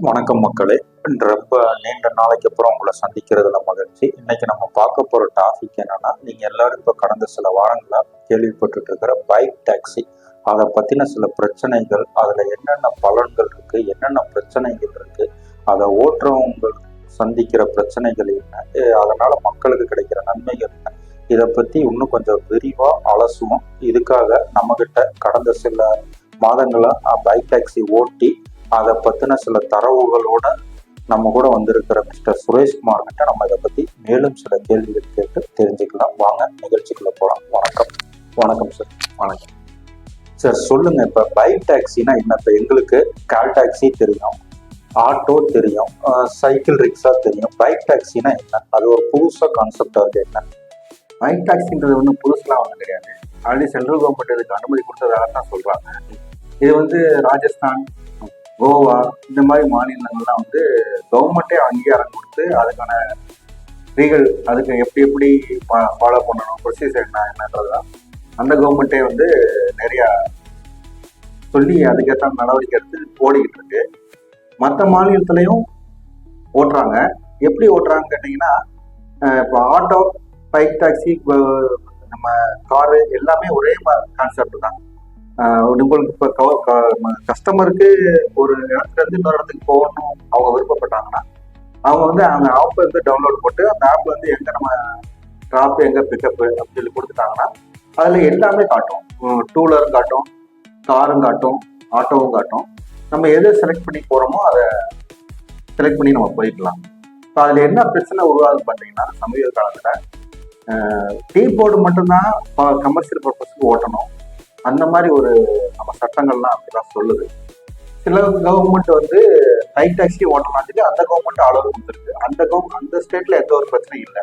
வணக்கம் மக்களே. ரொம்ப நீண்ட நாளைக்கு அப்புறம் உங்களை சந்திக்கிறதுல மகிழ்ச்சி. இன்னைக்கு நம்ம பார்க்க போற டாபிக் என்னன்னா நீங்க எல்லாரும் இப்ப கடந்த சில வாரங்களா கேள்விப்பட்டு இருக்கிற பைக் டாக்ஸி அதை பத்தின சில பிரச்சனைகள் அதுல என்னென்ன பலன்கள் இருக்கு என்னென்ன பிரச்சனைகள் இருக்கு அதை ஓட்டுறவங்க சந்திக்கிற பிரச்சனைகள் என்ன அதனால மக்களுக்கு கிடைக்கிற நன்மைகள் என்ன இதை பத்தி இன்னும் கொஞ்சம் விரிவா அலசுவோம். இதுக்காக நம்மகிட்ட கடந்த சில மாதங்களா பைக் டாக்ஸி ஓட்டி அதை பத்தின சில தரவுகளோட நம்ம கூட வந்திருக்கிற மிஸ்டர் சுரேஷ்குமார் கிட்ட நம்ம இதை பத்தி மேலும் சில கேள்விகள் கேட்டு தெரிஞ்சுக்கலாம். வாங்க நிகழ்ச்சிக்குள்ள போலாம். வணக்கம். வணக்கம் சார் வணக்கம். சார் சொல்லுங்க இப்ப பைக் டாக்ஸினா என்ன? இப்ப எங்களுக்கு கால் டாக்ஸி தெரியும் ஆட்டோ தெரியும் சைக்கிள் ரிக்ஷா தெரியும். பைக் டாக்ஸினா என்ன? அது ஒரு புதுசா கான்செப்டா இருக்கு என்ன? பைக் டாக்ஸின்றது ஒன்றும் புதுசுலாம் ஒன்றும் கிடையாது. ஆல்ரெடி சென்ட்ரல் கவர்மெண்ட் இதுக்கு அனுமதி கொடுத்ததாக தான் சொல்றாங்க. இது வந்து ராஜஸ்தான் கோவா இந்த மாதிரி மாநிலங்கள்லாம் வந்து கவர்மெண்ட்டே அங்கீகாரம் கொடுத்து அதுக்கான லீகல் அதுக்கு எப்படி எப்படி ஃபாலோ பண்ணணும் ப்ரொசீஜர் என்ன என்னன்றதுதான் அந்த கவர்மெண்ட்டே வந்து நிறையா சொல்லி அதுக்கேற்ற நடவடிக்கை எடுத்து ஓடிக்கிட்டு இருக்கு. மற்ற மாநிலத்திலையும் ஓட்டுறாங்க. எப்படி ஓட்டுறாங்கன்னு கேட்டிங்கன்னா இப்போ ஆட்டோ பைக் டாக்ஸி நம்ம காரு எல்லாமே ஒரே கான்செப்ட் தான். உங்களுக்கு இப்போ கஸ்டமருக்கு ஒரு இடத்துல இருந்து இன்னொரு இடத்துக்கு போகணும் அவங்க விருப்பப்பட்டாங்கன்னா அவங்க வந்து அந்த ஆப்பை வந்து டவுன்லோட் போட்டு அந்த ஆப்ல வந்து எங்க நம்ம ட்ராப் எங்க பிக்கப் அப்படின்னு சொல்லி கொடுத்துட்டாங்கன்னா அதுல எல்லாமே காட்டும். டூ வீலரும் காட்டும் காரும் காட்டும் ஆட்டோவும் காட்டும். நம்ம எதை செலக்ட் பண்ணி போறோமோ அதை செலக்ட் பண்ணி நம்ம போய்க்கலாம். இப்போ அதில் என்ன பிரச்சனை உருவாகுது பார்த்தீங்கன்னா சமீப காலத்தில் டீ போர்டு மட்டும்தான் கமர்ஷியல் பர்பஸ்க்கு ஓட்டணும். அந்த மாதிரி ஒரு நம்ம சட்டங்கள்லாம் அப்படிதான் சொல்லுது. சில கவர்மெண்ட் வந்து ஹை டாக்ஸி ஓட்டலாம் சொல்லி அந்த கவர்மெண்ட் அளவு கொடுத்துருக்கு. அந்த கவர்மெண்ட் அந்த ஸ்டேட்ல எந்த ஒரு பிரச்சனையும் இல்லை.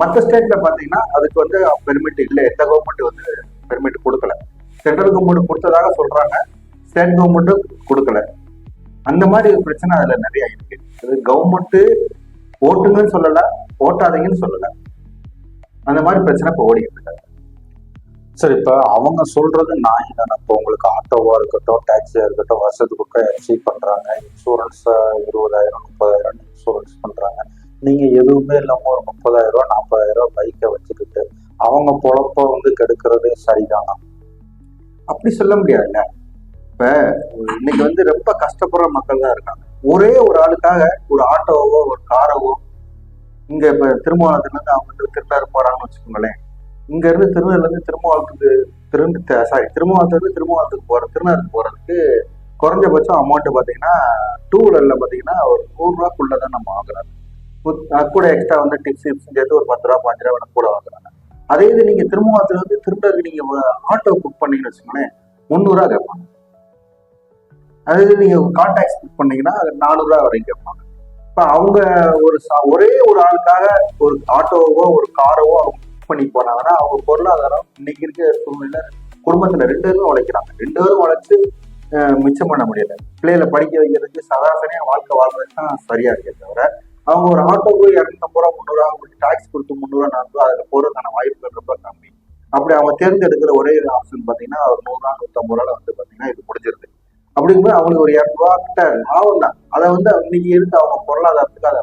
மற்ற ஸ்டேட்ல பார்த்தீங்கன்னா அதுக்கு வந்து பெர்மிட் இல்லை. எந்த கவர்மெண்ட் வந்து பெர்மிட் கொடுக்கல. சென்ட்ரல் கவர்மெண்ட் கொடுத்ததாக சொல்றாங்க. ஸ்டேட் கவர்மெண்ட்டும் கொடுக்கல. அந்த மாதிரி ஒரு பிரச்சனை அதுல நிறைய இருக்கு. அது கவர்மெண்ட் ஓட்டுங்கன்னு சொல்லல ஓட்டாதீங்கன்னு சொல்லல. அந்த மாதிரி பிரச்சனை இப்போ ஓடிக்கிட்டு இருக்காங்க சார் இப்ப அவங்க சொல்றது நான் என்னன்னா இப்போ உங்களுக்கு ஆட்டோவா இருக்கட்டும் டாக்ஸியா இருக்கட்டும் வருஷத்துக்கு ஒருக்கா எஃப்சி பண்றாங்க. இன்சூரன்ஸ் இருபதாயிரம் முப்பதாயிரம் இன்சூரன்ஸ் பண்றாங்க. நீங்க எதுவுமே இல்லாம ஒரு முப்பதாயிரம் ரூபாய் நாற்பதாயிரம் ரூபாய் பைக்கை வச்சுக்கிட்டு அவங்க பொழப்ப வந்து கெடுக்கிறதே சரிதானா? அப்படி சொல்ல முடியாதுல்ல. இப்ப இன்னைக்கு வந்து ரொம்ப கஷ்டப்படுற மக்கள் தான் இருக்காங்க. ஒரே ஒரு ஆளுக்காக ஒரு ஆட்டோவோ ஒரு காரவோ இங்க இப்ப திருமாவளத்துல இருந்து அவங்க வந்து திருநெல்வேலி போறாங்கன்னு வச்சுக்கோங்களேன். இங்க இருந்து திருநெல்வேலில இருந்து திருமாவளத்துக்கு திருந்து சாரி திருமாவளத்துல இருந்து திருமாவளத்துக்கு போற திருநெல்வேலிக்கு போறதுக்கு குறைஞ்சபட்சம் அமௌண்ட் பாத்தீங்கன்னா டூ வீலர்ல பாத்தீங்கன்னா ஒரு நூறுரூவாக்குள்ளே தான் நம்ம வாங்குறாங்க. கூட எக்ஸ்ட்ரா வந்து டிப்ஸ் டிப்ஸ் சேர்த்து ஒரு பத்து ரூபா பாஞ்சு ரூபா கூட வாங்குறாங்க. அதே இது நீங்க திருமாவளத்துல இருந்து நீங்கள் நீங்க ஆட்டோ புக் பண்ணீங்கன்னு வச்சுக்கோங்களேன் முந்நூறுரூவா கேட்பாங்க அதாவது நீங்க கால் டாக்ஸ் புக் பண்ணீங்கன்னா அது நானூறுரூவா வரைக்கும் கேட்பாங்க இப்போ அவங்க ஒரு சா- ஒரே ஒரு ஆளுக்காக ஒரு ஆட்டோவோ ஒரு காரவோ அவங்க பண்ணி போனாங்கன்னா அவங்க பொருளாதாரம் இன்னைக்கு இருக்கிற சூழ்நிலை குடும்பத்துல ரெண்டு பேரும் உழைக்கிறாங்க. ரெண்டு பேரும் உழைச்சு மிச்சம் பண்ண முடியல. பிள்ளைகளை படிக்க வைக்கிறதுக்கு சராசரியா வாழ்க்கை வாழ்றது தான் சரியா இருக்கே தவிர அவங்க ஒரு ஆட்டோக்கு இரநூத்தம்பது ரூபா முந்நூறுவா கொடுத்து டாக்ஸ் கொடுத்து முந்நூறுவா நானூறுவா அதில் போறதுக்கான வாய்ப்புகள் ரொம்ப கம்மி. அப்படி அவங்க தேர்ந்தெடுக்கிற ஒரே ஒரு ஆப்ஷன் பார்த்தீங்கன்னா ஒரு நூறுரூவா நூற்றம்பது ரூபால வந்து பார்த்தீங்கன்னா இது முடிஞ்சிருது. அப்படிங்கும்போது அவங்களுக்கு ஒரு இரநூறுவா கிட்ட லாபம் தான். அதை வந்து இன்னைக்கு இருந்து அவங்க பொருளாதாரத்துக்கு அதை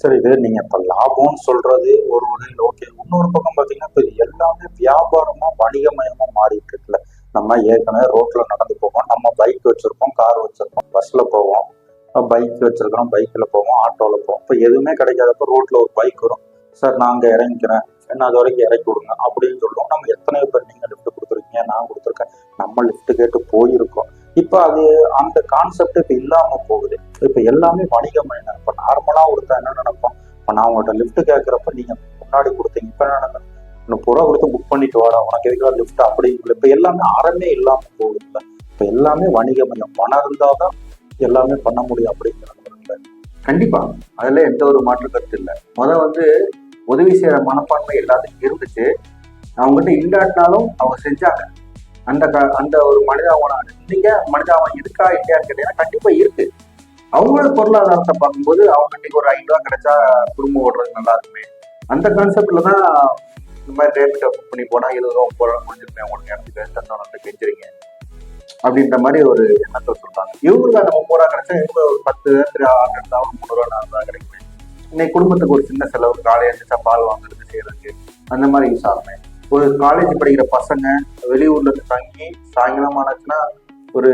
சார் இது நீங்க இப்ப லாபம்னு சொல்றது ஒரு வகையில் ஓகே இன்னொரு பக்கம் பாத்தீங்கன்னா இப்ப இது எல்லாமே வியாபாரமா வணிகமயமா மாறிட்டு இருக்குல்ல. நம்ம ஏற்கனவே ரோட்ல நடந்து போவோம். நம்ம பைக் வச்சிருக்கோம் கார் வச்சிருக்கோம் பஸ்ல போவோம். பைக் வச்சிருக்கிறோம் பைக்ல போவோம் ஆட்டோல போவோம். இப்போ எதுவுமே கிடைக்காதப்ப ரோட்ல ஒரு பைக் வரும். சார் நாங்க இறங்கிக்கிறேன். என்ன அது வரைக்கும் இறக்கி விடுங்க. அப்படின்னு சொல்லுவோம். நம்ம எத்தனை பேர் நீங்க லிஃப்ட் கொடுத்துருக்கீங்க நான் கொடுத்துருக்கேன். நம்ம லிஃப்ட் கேட்டு போயிருக்கோம். இப்போ அது அந்த கான்செப்ட் இப்போ இல்லாம போகுது. இப்போ எல்லாமே வணிகமயம் இப்போ நார்மலா ஒருத்தன் என்ன நினைப்போம் இப்போ நான் உங்கள்கிட்ட லிஃப்ட் கேட்குறப்ப நீங்க முன்னாடி கொடுத்தீங்க இப்போ என்ன நினைப்பேன்? முப்பது ரூபா கொடுத்து புக் பண்ணிட்டு வாடா. உனக்கு எதுக்கு லிஃப்ட் அப்படிங்கிற இப்போ எல்லாமே அறமே இல்லாம போகுதுல்ல இப்போ எல்லாமே வணிகமயம் பணம் இருந்தாதான் எல்லாமே பண்ண முடியும் அப்படிங்கிறது கண்டிப்பா. அதுல எந்த ஒரு மாற்று கருத்து இல்லை. முதல் வந்து உதவி செய்யற மனப்பான்மை எல்லாத்துக்கும் இருந்துச்சு. அவங்ககிட்ட இல்லாட்டினாலும் அவங்க செஞ்சாங்க. அந்த க- அந்த ஒரு மனிதாபனம் இன்னைக்கு மனிதாபம் இருக்கா இல்லையான்னு கேட்டீங்கன்னா கண்டிப்பா இருக்கு. அவங்களோட பொருளாதாரத்தை பார்க்கும்போது அவங்க இன்னைக்கு ஒரு ஐநூறுவா கிடைச்சா குடும்பம் ஓடுறது நல்லா இருக்குமே. அந்த கான்செப்ட்ல தான் இந்த மாதிரி ரேபிட்டை புக் பண்ணி போனா எழுபது ரூபா முப்பது ரூபா முடிஞ்சிருப்பேன் உங்களுக்கு இடத்துக்கு தந்தோம் கெஞ்சிருங்க. அப்படின்ற மாதிரி ஒரு எண்ணத்தை சொல்றாங்க. இவங்களுக்கு அந்த முப்பது ரூபா கிடைச்சா இவங்க ஒரு பத்து பேருக்கு ஆறு எடுத்தா ஒரு முந்நூறு ரூபா ரூபா கிடைக்குமே. இன்னைக்கு குடும்பத்துக்கு ஒரு சின்ன செலவு காலையில எழுந்திரிச்சா பால் வாங்குறது செய்யறதுக்கு அந்த மாதிரி யூஸ் ஆகுமே. ஒரு காலேஜ் படிக்கிற பசங்க வெளியூர்ல இருந்து தங்கி சாயங்காலம் ஆனாச்சுன்னா ஒரு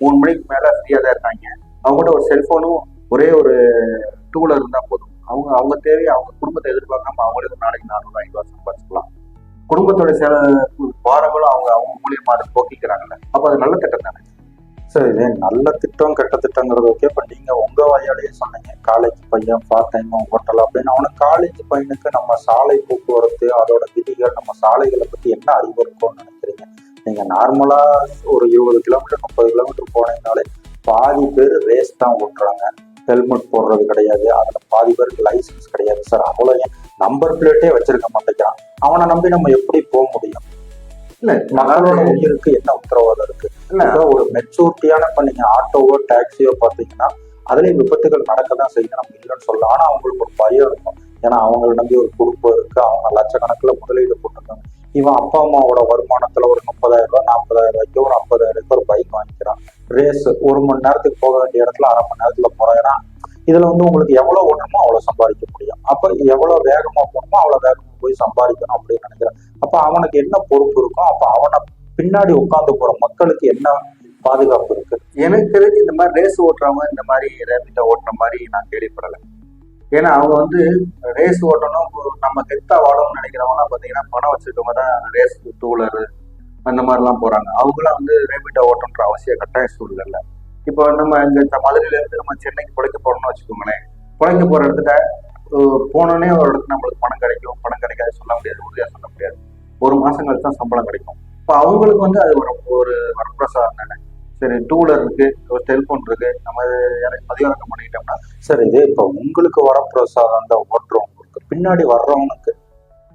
மூணு மணிக்கு மேல ஃப்ரீயா தான் இருக்காங்க. அவங்ககிட்ட ஒரு செல்போனும் ஒரே ஒரு டூலர் இருந்தா போதும். அவங்க அவங்க தேவையை அவங்க குடும்பத்தை எதிர்பார்க்காம அவங்களே ஒரு நாளைக்கு நானூறு ஐநூறு சம்பாதிச்சுக்கலாம் குடும்பத்தோட சில பாரங்களும் அவங்க அவங்க மூலியமா அதை போக்கிக்கிறாங்கல்ல. அப்ப அது நல்ல திட்டம் தானே? சார் இது நல்ல திட்டம் கெட்ட திட்டங்கிறது ஓகே இப்போ நீங்கள் உங்கள் வாயாலேயே சொன்னீங்க. காலேஜ் பையன் பார்ட் டைம் ஹோட்டல் அப்படின்னு. அவனுக்கு காலேஜ் பையனுக்கு நம்ம சாலை போக்குவரத்து அதோட விதிகள் நம்ம சாலைகளை பற்றி என்ன அறிவு இருக்கும்னு நினைக்கிறீங்க? நீங்கள் நார்மலாக ஒரு இருபது கிலோமீட்டர் முப்பது கிலோமீட்டர் போனீங்கனாலே பாதி பேர் ரேஸ் தான் ஓட்டுறாங்க. ஹெல்மெட் போடுறது கிடையாது. அதில் பாதி பேருக்கு லைசன்ஸ் கிடையாது. சார் அவ்வளோ நம்பர் பிளேட்டே வச்சிருக்க மாட்டேங்கிறான். அவனை நம்பி நம்ம எப்படி போக முடியும்? இல்ல மக்களோட உயிருக்கு என்ன உத்தரவாதம் இருக்கு? இல்ல. ஒரு மெச்சூரிட்டியான இப்போ நீங்க ஆட்டோவோ டாக்ஸியோ பார்த்தீங்கன்னா அதுலயும் விபத்துகள் நடக்க தான் செய்யும் நம்ம இல்லைன்னு சொல்லலாம். ஆனா அவங்களுக்கு ஒரு பயம் இருக்கும். ஏன்னா அவங்கள நம்பி ஒரு குடும்பம் இருக்கு அவங்க லட்சக்கணக்கில் முதலீடு போட்டிருக்காங்க. இவன் அப்பா அம்மாவோட வருமானத்துல ஒரு முப்பதாயிரம் ரூபாய் நாற்பதாயிரம் ரூபாய்க்கு ஒரு ஐம்பதாயிரம் ரூபாய்க்கு ஒரு பைக் வாங்கிக்கிறான். ரேஸ் ஒரு மணி நேரத்துக்கு போக வேண்டிய இடத்துல அரை மணி நேரத்துல போறாங்கன்னா இதுல வந்து உங்களுக்கு எவ்வளவு ஓடணுமோ அவ்வளவு சம்பாதிக்க முடியும். அப்ப எவ்வளவு வேகமா போகணுமோ அவ்வளவு வேகமா போய் சம்பாதிக்கணும் அப்படின்னு நினைக்கிறேன். அப்ப அவனுக்கு என்ன பொறுப்பு இருக்கும் அப்ப அவனை பின்னாடி உட்கார்ந்து போற மக்களுக்கு என்ன பாதுகாப்பு இருக்கு? எனக்கு தெரிஞ்சு இந்த மாதிரி ரேஸ் ஓட்டுறவங்க இந்த மாதிரி ரேபிட்டை ஓட்டுற மாதிரி நான் கேள்விப்படலை. ஏன்னா அவங்க வந்து ரேஸ் ஓட்டணும் நம்ம கெத்தா வாழணும்னு நினைக்கிறவங்களாம் பார்த்தீங்கன்னா பணம் வச்சிருக்கவங்க தான் ரேஸ் டூலர் அந்த மாதிரிலாம் போறாங்க. அவங்களாம் வந்து ரேபிட்டை ஓட்டணுன்ற அவசிய கட்டாய சூழ்நிலை இப்போ நம்ம இந்த மதுரையில இருந்து நம்ம சென்னைக்கு பிழைக்க போறோம்னு வச்சுக்கோங்களேன். பிழைக்க போற இடத்துல போனோடனே ஒரு இடத்துல நம்மளுக்கு பணம் கிடைக்கும். பணம் கிடைக்காது சொல்ல முடியாது உறுதியா சொல்ல முடியாது. ஒரு மாசம் கழிச்சு தான் சம்பளம் கிடைக்கும். இப்போ அவங்களுக்கு வந்து அது ஒரு ஒரு வரப்பிரசாதம் தானே. சரி டூலர் இருக்கு ஒரு செல்போன் இருக்கு நம்ம எனக்கு பதிவிறக்கம் பண்ணிக்கிட்டோம்னா சரி இது இப்ப உங்களுக்கு வரப்பிரசாதம் தான் ஓட்டுறவங்களுக்கு பின்னாடி வர்றவனுக்கு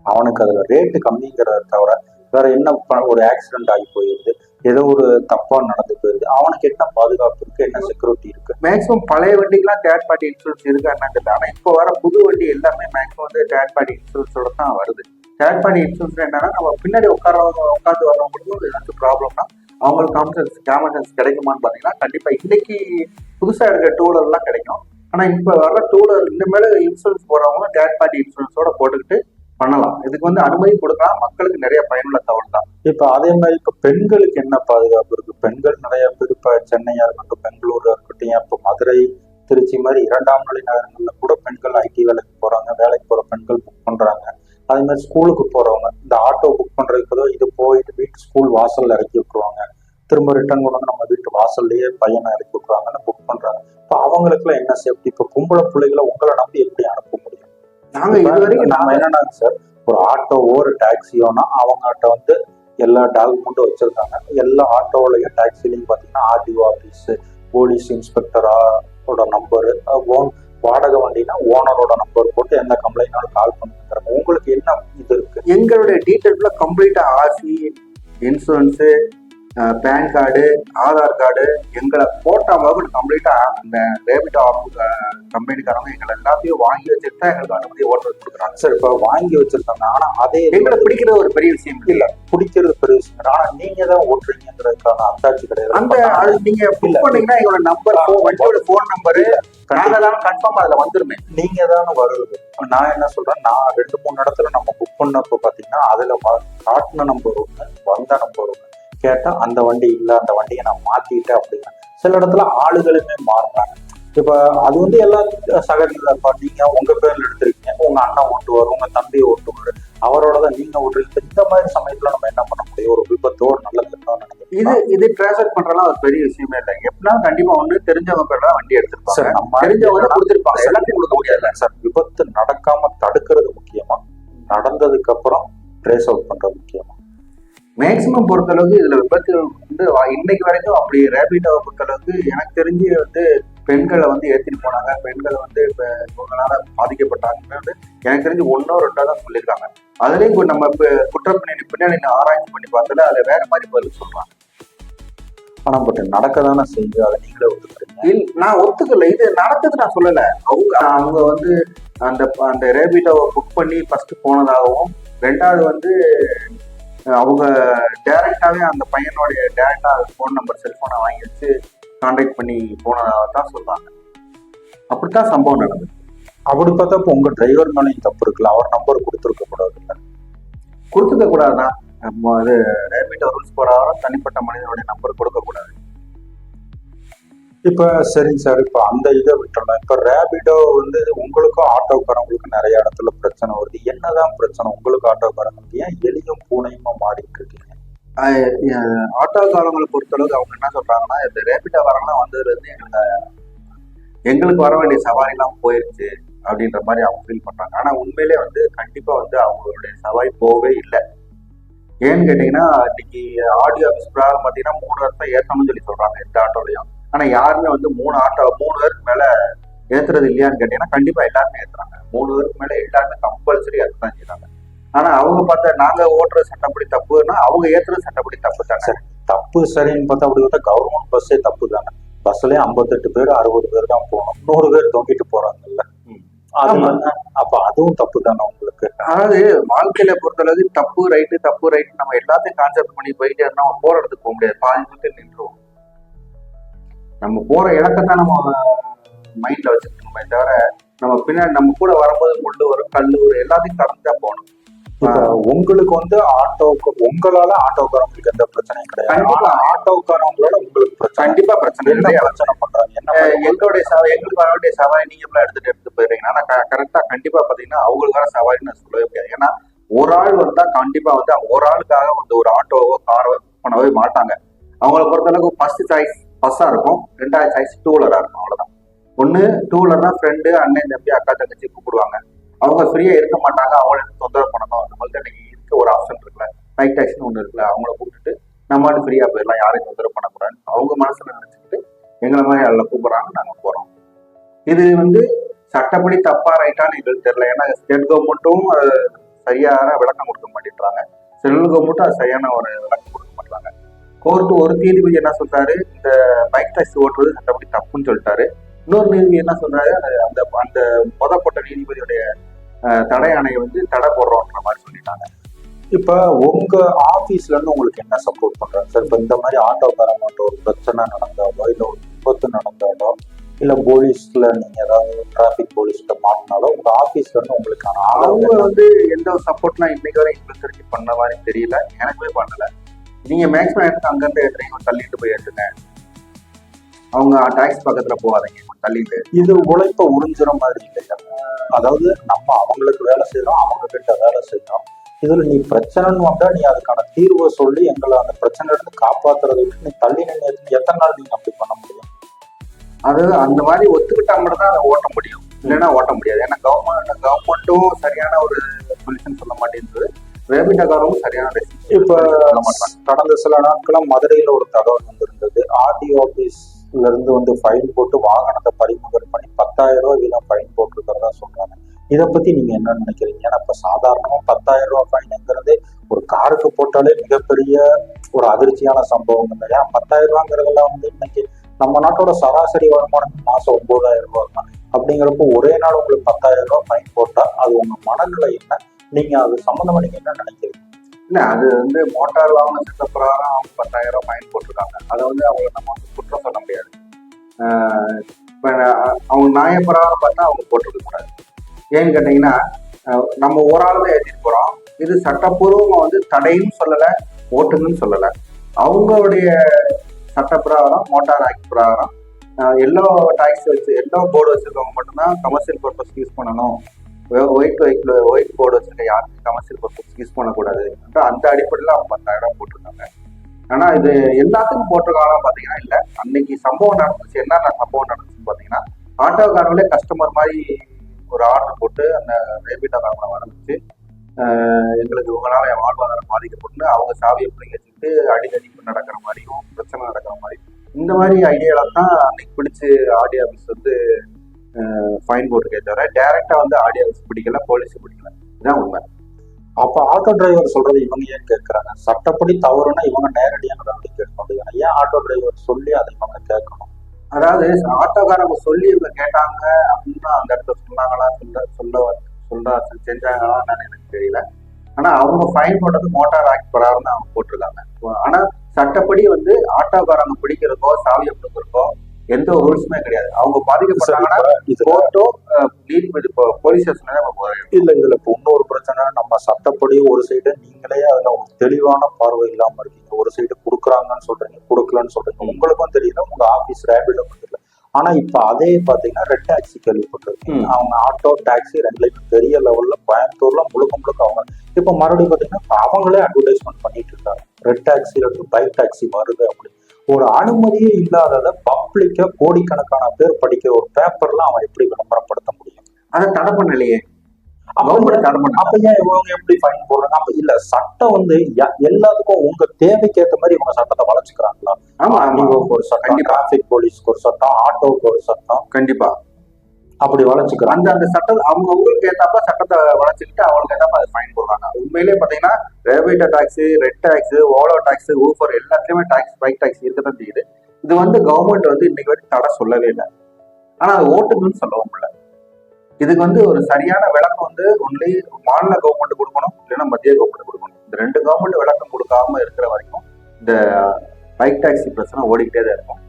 அவனுக்கு அதுல ரேட்டு கம்மிங்கிறத தவிர வேற என்ன ஒரு ஆக்சிடென்ட் ஆகி போயிருது ஏதோ ஒரு தப்பா நடந்து போயிருது அவனுக்கு என்ன பாதுகாப்பு இருக்கு? என்ன செக்யூரிட்டி இருக்கு? மேக்ஸிமம் பழைய வண்டிக்கெல்லாம் தேர்ட் பார்ட்டி இன்சூரன்ஸ் இருக்கா என்னன்னு தெரியல. ஆனால் இப்போ வர புது வண்டி எல்லாமே மேக்ஸிமம் வந்து தேர்ட் பார்ட்டி இன்சூரன்ஸோட தான் வருது. தேர்ட் பார்ட்டி இன்சூரன்ஸ் என்னன்னா நம்ம பின்னாடி உட்காரவங்க உட்காந்து வர்றவங்களுக்கும் ஏதாச்சும் ப்ராப்ளம்னா அவங்களுக்கு காம்பன்சன்ஸ் காம்பன்சன்ஸ் கிடைக்குமான்னு பார்த்தீங்கன்னா கண்டிப்பா இன்னைக்கு புதுசா எடுக்கிற டூலர்லாம் கிடைக்கும். ஆனா இப்போ வர டூலர் இந்த மேல இன்சூரன்ஸ் போறவங்க தேர்ட் பார்ட்டி இன்சூரன்ஸோட போட்டுக்கிட்டு பண்ணலாம். இதுக்கு வந்து அனுமதி கொடுக்கலாம். மக்களுக்கு நிறைய பயனுள்ள தகவல் தான். இப்ப அதே மாதிரி இப்ப பெண்களுக்கு என்ன பாதுகாப்பு இருக்கு? பெண்கள் நிறைய பேர் இப்ப சென்னையா இருக்கட்டும் பெங்களூரா இருக்கட்டும் ஏன் இப்ப மதுரை திருச்சி மாதிரி இரண்டாம் நிலை நகரங்கள்ல கூட பெண்கள் ஐடி வேலைக்கு போறாங்க வேலைக்கு போற பெண்கள் புக் பண்றாங்க. அதே மாதிரி ஸ்கூலுக்கு போறவங்க இந்த ஆட்டோ புக் பண்றதுக்கு இது போயிட்டு வீட்டு ஸ்கூல் வாசல்ல இறக்கி விட்டுருவாங்க. திரும்ப ரிட்டர்ன் கொண்டு வந்து நம்ம வீட்டு வாசல்லையே பையனை இறக்கி விட்டுருவாங்கன்னு புக் பண்றாங்க. இப்ப அவங்களுக்குலாம் என்ன சேஃப்டி இப்ப கும்பல பிள்ளைகளை உங்களை நம்பி எப்படி அனுப்ப முடியும்? நாங்க இது வரைக்கும் நம்ம என்னன்னா சார் ஒரு ஆட்டோவோ ஒரு டாக்ஸியோனா அவங்ககிட்ட வந்து எல்லா டாக்குமெண்ட்டும் வச்சிருக்காங்க. எல்லா ஆட்டோவிலையும் டாக்ஸிலையும் பார்த்தீங்கன்னா ஆர்டிஓ ஆஃபீஸ் போலீஸ் இன்ஸ்பெக்டரோட நம்பரு ஓன் வாடகை வண்டினா ஓனரோட நம்பர் போட்டு எந்த கம்ப்ளைண்ட்னாலும் கால் பண்ணுறாங்க உங்களுக்கு என்ன இது இருக்கு? எங்களுடைய டீட்டெயில்ஸ்ல கம்ப்ளீட்டா RC insurance PAN card Aadhaar card எங்களை போட்டா வகுப்பு கம்ப்ளீட்டா அந்த ரேபிட் கம்பெனிக்காரங்க எங்களை எல்லாத்தையும் வாங்கி வச்சுட்டு தான் எங்களுக்கு அனுமதி ஓட்டர் கொடுக்குறாங்க. சார் இப்போ வாங்கி வச்சிருக்காங்க ஆனா அதே எங்களை பிடிக்கிறது ஒரு பெரிய விஷயம் இல்ல. பிடிக்கிறது பெரிய விஷயம் ஆனா நீங்க தான் ஓட்டுறீங்கிறதுக்கான அத்தாட்சி அந்த கிடையாது அது நீங்க புக் பண்ணீங்கன்னா எங்களோட நம்பர் வண்டியோட ஃபோன் நம்பரு நாங்க தான் கன்ஃபார்ம் அதுல வந்துருமே. நீங்க தானே வருது. நான் என்ன சொல்றேன்? நான் ரெண்டு மூணு இடத்துல நம்ம புக் பண்ணப்போ பாத்தீங்கன்னா அதுல காட்டின நம்பர் ஒண்ணு வந்த நம்பர் ஒண்ணு. கேட்டா அந்த வண்டி இல்ல அந்த வண்டியை நான் மாத்திட்டேன் அப்படின்னா சில இடத்துல ஆளுகளுமே மாறுறாங்க. இப்ப அது வந்து எல்லாம் சகஜம் நீங்க உங்க பேர்ல எடுத்திருக்கீங்க உங்க அண்ணன் ஓட்டுவார் உங்க தம்பி ஓட்டுவார் அவரோட தான் நீங்க ஓட்டுறீங்க. இந்த மாதிரி சமயத்துல நம்ம என்ன பண்ண முடியும்? ஒரு விபத்தோ ஒரு நல்ல திட்டம் இது இது டிரான்ஸ்ஃபர் பண்றதுலாம் ஒரு பெரிய விஷயமே இல்லை. எப்படின்னா கண்டிப்பா ஒண்ணு தெரிஞ்சவங்க பேர்ல வண்டி எடுத்திருப்பாங்க. சார் நம்ம தெரிஞ்சவங்க கொடுத்திருப்பாங்க. எல்லாத்தையும் கொடுக்க முடியாது. சார் விபத்து நடக்காம தடுக்கிறது முக்கியமா? நடந்ததுக்கு அப்புறம் ட்ரேஸ் அவுட் பண்றது முக்கியமா? மேக்சிமம் பொறுத்தளவுக்கு இதுல விபத்து வந்து இன்னைக்கு வரைக்கும் அப்படி ரேபிட்டாவை பொறுத்தளவுக்கு எனக்கு தெரிஞ்சு வந்து பெண்களை வந்து ஏத்திட்டு போனாங்க. பெண்கள் வந்து இப்ப இவங்களால பாதிக்கப்பட்டாங்கன்னு எனக்கு தெரிஞ்சு ஒன்னோ ரெண்டோ தான் சொல்லியிருக்காங்க அதுலயும் இப்போ நம்ம இப்ப குற்றப்பின்னணி பின்னாடி நான் ஆராய்ச்சி பண்ணி பார்த்தல அதுல வேற மாதிரி பதில் சொல்றாங்க. ஆனா பட் நடக்க தானே செய்யுது. அதை நீங்களே ஒத்துக்கிறீங்க. நான் ஒத்துக்கல. இது நடந்தது நான் சொல்லல. அவங்க அவங்க வந்து அந்த அந்த ரேபிட்டாவை புக் பண்ணி ஃபர்ஸ்ட் போனதாகவும் ரெண்டாவது வந்து அவங்க டைரக்டாவே அந்த பையனுடைய டேரக்டா ஃபோன் நம்பர் செல்போனை வாங்கி வச்சு கான்டாக்ட் பண்ணி போனதாக தான் சொல்றாங்க. அப்படித்தான் சம்பவம் நடந்தது அப்படி பார்த்தா இப்போ உங்க டிரைவர் மேலேயும் தப்பு இருக்குல்ல? அவர் நம்பர் கொடுத்துருக்க கூடாதுல்ல? கொடுத்துக்க கூடாதுதான். நம்ம அது ரேபிட் ரூல்ஸ் பிரகாரம் தனிப்பட்ட மனிதனுடைய நம்பர் கொடுக்க கூடாது. இப்ப சரிங்க சார். இப்ப அந்த இதை விட்டுறலாம் இப்ப ரேபிடோ வந்து உங்களுக்கும் ஆட்டோக்காரங்களுக்கும் நிறைய இடத்துல பிரச்சனை வருது. என்னதான் பிரச்சனை? உங்களுக்கு ஆட்டோக்காரங்களுக்கு ஏன் எளியும் பூனையுமா மாறிட்டு இருக்கீங்க? ஆட்டோ காலங்களை பொறுத்தளவுக்கு அவங்க என்ன சொல்றாங்கன்னா இந்த ரேபிட்டா வரலாம் வந்ததுல இருந்து எங்களை எங்களுக்கு வர வேண்டிய சவாரிலாம் போயிருச்சு அப்படின்ற மாதிரி அவங்க ஃபீல் பண்றாங்க. ஆனா உண்மையிலே வந்து கண்டிப்பா வந்து அவங்களுடைய சவாரி போகவே இல்லை. ஏன்னு கேட்டீங்கன்னா இன்னைக்கு ஆடியோ ஆஃபீஸ் பிரகாரம் பார்த்தீங்கன்னா மூணு வருஷம் ஏற்றணும்னு சொல்லி சொல்றாங்க எந்த ஆட்டோலையும். ஆனா யாருமே வந்து மூணு ஆட்டோ மூணு பேருக்கு மேல ஏத்துறது இல்லையான்னு கேட்டீங்கன்னா கண்டிப்பா எல்லாருமே ஏத்துறாங்க. மூணு பேருக்கு மேல எல்லாருமே கம்பல்சரி ஏற்றதான் செய்றாங்க. ஆனா அவங்க பார்த்தா நாங்க ஓட்டுற சட்டப்படி தப்புன்னா அவங்க ஏத்துறது சட்டப்படி தப்பு தானே? தப்பு சரின்னு பார்த்தா அப்படி பார்த்தா கவர்மெண்ட் பஸ்ஸே தப்பு தானே? பஸ்லயே ஐம்பத்தெட்டு பேர் அறுபது பேர் தான் போகணும். நூறு பேர் தொங்கிட்டு போறாங்கல்ல. அப்ப அதுவும் தப்பு தானே உங்களுக்கு? அதாவது வாழ்க்கையில பொறுத்தளவுக்கு தப்பு ரைட்டு தப்பு ரைட்டு நம்ம எல்லாத்தையும் கான்செப்ட் பண்ணி போயிட்டே நம்ம போற இடத்துக்கு போக முடியாது. பாதி நின்றுவோம் நம்ம போற இடத்தை நம்ம மைண்ட்ல வச்சுக்கணுமே தவிர நம்ம பின்னாடி நம்ம கூட வரும்போது முள்ளு வரும் கல்லு வரும் எல்லாத்தையும் கடந்து போகணும். உங்களுக்கு வந்து ஆட்டோ உங்களால ஆட்டோக்காரங்களுக்கு எந்த பிரச்சனையும் கிடையாது. ஆட்டோக்காரங்களோட உங்களுக்கு கண்டிப்பா பிரச்சனை இல்லை. பிரச்சனை பண்றாங்க? என்ன எங்களுடைய சவாரி எங்களுக்கு வர வேண்டிய சவாரி நீங்க எப்பலாம் எடுத்துட்டு எடுத்து போயிடுறீங்க ஆனா கரெக்டா கண்டிப்பா பாத்தீங்கன்னா அவங்களுக்கு வர சவாரின்னு நான் சொல்லவே முடியாது. ஏன்னா ஒரு ஆள் வந்தா கண்டிப்பா வந்து ஒரு ஆளுக்காக வந்து ஒரு ஆட்டோவோ காரோ பண்ணவே மாட்டாங்க. அவங்கள பொறுத்தளவுக்கு ஃபர்ஸ்ட் சாய்ஸ் பஸ்ஸாக இருக்கும். ரெண்டாவது சாய்ஸ் டூ வீலராக இருக்கும் அவ்வளோதான் ஒன்று டூ வீலர்னா ஃப்ரெண்டு அண்ணன் தம்பி அக்கா தங்கச்சி கூப்பிடுவாங்க. அவங்க ஃப்ரீயாக இருக்க மாட்டாங்க அவங்கள தொந்தரவு பண்ணணும். அந்த மாதிரி இன்னைக்கு இருக்க ஒரு ஆப்ஷன் இருக்குல்ல நைட் டாக்ஸின்னு ஒன்று இருக்குல்ல அவங்கள கூப்பிட்டுட்டு நம்மளால ஃப்ரீயாக போயிடலாம் யாரையும் தொந்தரவு பண்ணக்கூடாதுன்னு அவங்க மனசில் நினச்சிக்கிட்டு எங்களை மாதிரி அதில் கூப்பிட்றாங்க நாங்கள் போகிறோம் இது வந்து சட்டப்படி தப்பா ரைட்டான்னு எங்களுக்கு தெரியல. ஏன்னா ஸ்டேட் கவர்மெண்ட்டும் சரியான விளக்கம் கொடுக்க மாட்டேன்றாங்க. சென்ட்ரல் கவர்மெண்ட்டும் அது சரியான ஒரு விளக்கம் கோர்ட் ஒரு நீதிபதி என்ன சொல்றாரு? இந்த பைக் டாக்ஸி ஓட்டுறது சட்டப்படி தப்புன்னு சொல்லிட்டாரு. இன்னொரு நீதிபதி என்ன சொல்றாரு? அந்த அந்த முத போட்ட நீதிபதியுடைய தடை ஆணையை வந்து தடை போடுறோன்ற மாதிரி சொல்லிட்டாங்க. இப்ப உங்க ஆபீஸ்ல இருந்து உங்களுக்கு என்ன சப்போர்ட் பண்றாங்க? சார் இப்ப இந்த மாதிரி ஆட்டோக்காரங்கள்ட்ட ஒரு பிரச்சனை நடந்தாலோ இல்ல ஒரு விபத்து நடந்தாலோ இல்ல போலீஸ்ல நீங்க ஏதாவது டிராபிக் போலீஸ்ல மாட்டினாலோ உங்க ஆபீஸ்ல இருந்து உங்களுக்கான அவங்க? வந்து எந்த ஒரு சப்போர்ட்லாம் இன்னைக்கு வரை எங்களுக்கு பண்ண மாதிரி தெரியல. எனக்குமே பண்ணல. நீங்க மேக்ஸிமம் எடுத்து அங்கிருந்து ஏற்றுறீங்க தள்ளிட்டு போய் ஏற்றுங்க அவங்க டாக்ஸ் பக்கத்துல போகாதீங்க தள்ளிட்டு. இது உழைப்ப உறிஞ்சுற மாதிரி இல்லையா அதாவது நம்ம அவங்களுக்கு வேலை செய்யறோம் அவங்க கிட்ட வேலை செய்யறோம் இதுல நீ பிரச்சனைன்னு வந்தா நீ அதுக்கான தீர்வை சொல்லி எங்களை அந்த பிரச்சனை இருந்து காப்பாத்துறதை விட்டு நீ தள்ளி நின்று எத்தனை நாள் நீங்க அப்படி பண்ண முடியும்? அதாவது அந்த மாதிரி ஒத்துக்கிட்டா மட்டும் தான் அதை ஓட்ட முடியும். இல்லைன்னா ஓட்ட முடியாது. ஏன்னா கவர்மெண்ட் கவர்மெண்ட்டும் சரியான ஒரு சொல்யூஷன் சொல்ல மாட்டேங்குது ரேபிட்டாக்காரவும் சரியான decision இப்ப கடந்த சில நாட்களும் மதுரையில ஒரு தகவல் வந்திருந்தது. ஆர்டிஓ ஆபீஸ்ல இருந்து வந்து ஃபைன் போட்டு வாகனத்தை பறிமுதல் பண்ணி பத்தாயிரம் ரூபாய் வீதம் ஃபைன் போட்டிருக்கிறதா சொல்றாங்க. இதை பத்தி நீங்க என்ன நினைக்கிறீங்க? ஏன்னா இப்ப சாதாரணமா பத்தாயிரம் ரூபாய் ஃபைனுங்கிறது ஒரு காருக்கு போட்டாலே மிகப்பெரிய ஒரு அதிர்ச்சியான சம்பவம் இல்லையா பத்தாயிரம் ரூபாங்கிறதெல்லாம் வந்து இன்னைக்கு நம்ம நாட்டோட சராசரி வருமானம் மாசம் ஒன்பதாயிரம் ரூபாய் தான். அப்படிங்கிறப்போ ஒரே நாள் உங்களுக்கு பத்தாயிரம் ரூபாய் ஃபைன் போட்டா அது உங்க மனநிலை என்ன? நீங்க அது சம்பந்தமா நீங்க என்ன நினைக்கிறீங்க? இல்ல அது வந்து மோட்டார் வாங்கின சட்ட பிரகாரம் அவங்க பத்தாயிரம் ஃபைன் போட்டிருக்காங்க. அதை வந்து அவங்க நம்ம வந்து குற்றம் சொல்ல முடியாது. இப்போ இப்ப அவங்க நியாய பிரகாரம் பார்த்தா அவங்க போட்டிருக்க கூடாது. ஏன்னு கேட்டீங்கன்னா நம்ம ஒரு ஆள் தான் ஏற்றிட்டு போறோம். இது சட்டப்பூர்வமா வந்து தடையும் சொல்லல ஓட்டுங்கன்னு சொல்லல. அவங்களுடைய சட்ட பிரகாரம் மோட்டார் ஆக்ட் பிரகாரம் எல்லோ எல்லா டாக்ஸ் வச்சு எல்லோ போர்டு வச்சிருக்கவங்க மட்டும்தான் கமர்ஷியல் பர்பஸ் யூஸ் பண்ணணும். ஒயிட் வெஹிக்கிள் ஒயிட் போர்டு வச்சிருக்க யாருமே கமர்ஷியல் பர்பஸ் யூஸ் பண்ணக்கூடாது அந்த அடிப்படையில் அவங்க பத்தாயிரம் போட்டிருந்தாங்க. ஆனா இது எல்லாத்துக்கும் போட்டிருக்காங்க பாத்தீங்கன்னா இல்ல. அன்னைக்கு சம்பவம் நடந்துச்சு. என்னென்ன சம்பவம் நடந்துச்சுன்னு பாத்தீங்கன்னா ஆட்டோக்காரங்களே கஸ்டமர் மாதிரி ஒரு ஆர்டர் போட்டு அந்த ரேபிட்டாக்காரங்களை வர வச்சு எங்களுக்கு உங்களால என் வாழ்வாதாரம் பாதிக்கப்பட்டு அவங்க சாவியை பிடிங்க வச்சுட்டு அடிக்கடி நடக்கிற மாதிரியும் பிரச்சனை நடக்கிற மாதிரி இந்த மாதிரி ஐடியால தான் அன்னைக்கு பிடிச்சு ஆடியோ ஆஃபீஸ் வந்து ஃபைன் போட்டிருக்கே தவிர டேரெக்டாக வந்து ஆடியோஸ் பிடிக்கல போலீஸ் பிடிக்கல. இதுதான் உண்மை. அப்ப ஆட்டோ டிரைவர் சொல்றது இவங்க ஏன் கேட்கறாங்க சட்டப்படி தவறுனா இவங்க நேரடியாக நடவடிக்கை எடுக்க முடியும் ஏன் ஆட்டோ டிரைவர் சொல்லி அதை இவங்க கேட்கணும்? அதாவது ஆட்டோக்காரங்க சொல்லி இவங்க கேட்டாங்க அப்படின்னு அந்த இடத்துல சொன்னாங்களா? சொல்ல சொல்ல சொல்ல செஞ்சாங்களான்னு எனக்கு தெரியல. ஆனா அவங்க ஃபைன் போட்டது மோட்டார் ஆக்ட் பிரகாரம் அவங்க போட்டிருக்காங்க. ஆனா சட்டப்படி வந்து ஆட்டோக்காரங்க பிடிக்கிறதுக்கோ சாவியை கொடுக்கறதுக்கோ எந்த ஒரு ரூல்ஸுமே கிடையாது. அவங்க பாதிக்கப்பட்டாங்கன்னா இது கோர்ட்டோ நீதிபதி போலீஸ் போறோம். இல்ல இதுல இப்ப இன்னொரு பிரச்சனை நம்ம சட்டப்படி ஒரு சைடு நீங்களே அதுல ஒரு தெளிவான பார்வை இல்லாம இருக்கீங்க. ஒரு சைடு கொடுக்குறாங்கன்னு சொல்றீங்க கொடுக்கலன்னு சொல்றீங்க. உங்களுக்கும் தெரியல உங்க ஆபீஸ் ரேபிடோ தெரியல. ஆனா இப்ப அதே பாத்தீங்கன்னா ரெட் டாக்ஸி கேள்விப்பட்டிருக்கீங்க. அவங்க ஆட்டோ டாக்ஸி ரெண்டுலையும் பெரிய லெவல்ல கோயம்புத்தூர்ல முழுக்க முழுக்க அவங்க இப்ப மறுபடியும் பாத்தீங்கன்னா அவங்களே அட்வர்டைஸ்மெண்ட் பண்ணிட்டு இருக்காங்க. ரெட் டாக்ஸில இருந்து பைக் டாக்ஸி வருது அப்படி ஒரு அனுமதியே இல்லாதத பப்ளிக்கா கோடிக்கணக்கான பேர் படிக்கிற ஒரு பேப்பர்ல அவன் எப்படி விளம்பரப்படுத்த முடியும். அதை தடை பண்ணலையே. அப்ப ஏன் இவங்க எப்படி ஃபைன் போடுறாங்க? அப்ப இல்ல சட்டம் வந்து எல்லாத்துக்கும் உங்க தேவைக்கு ஏத்த மாதிரி இவங்க சட்டத்தை வளைச்சுக்கிறாங்களா ஆமா ஒரு சட்டம். டிராபிக் போலீஸ்க்கு ஒரு சட்டம் ஆட்டோக்கு ஒரு சட்டம். கண்டிப்பா. அப்படி வளைச்சுக்கிறாங்க அந்த அந்த சட்டம் அவங்க அவங்களுக்கு ஏத்தாப்ப சட்டத்தை வளர்ச்சிக்கிட்டு அவங்களுக்கு ஏத்தாப்ப அதை ஃபைன் போடுறாங்க. உண்மையிலேயே பாத்தீங்கன்னா Rapido tax red tax Ola tax Uber எல்லாத்துலயுமே டாக்ஸ் பைக் டாக்ஸ் இருக்கதான் செய்யுது. இது வந்து கவர்மெண்ட் வந்து இன்னைக்கு வரைக்கும் தடை சொல்லவே இல்லை. ஆனா அது ஓட்டுங்கன்னு சொல்லவும் இல்லை. இதுக்கு வந்து ஒரு சரியான விளக்கம் வந்து ஒன்லி மாநில கவர்மெண்ட் கொடுக்கணும் இல்லைன்னா மத்திய கவர்மெண்ட் கொடுக்கணும். இந்த ரெண்டு கவர்மெண்ட் விளக்கம் கொடுக்காம இருக்கிற வரைக்கும் இந்த பைக் டாக்ஸி பிரச்சனை ஓடிக்கிட்டே தான் இருக்கும்.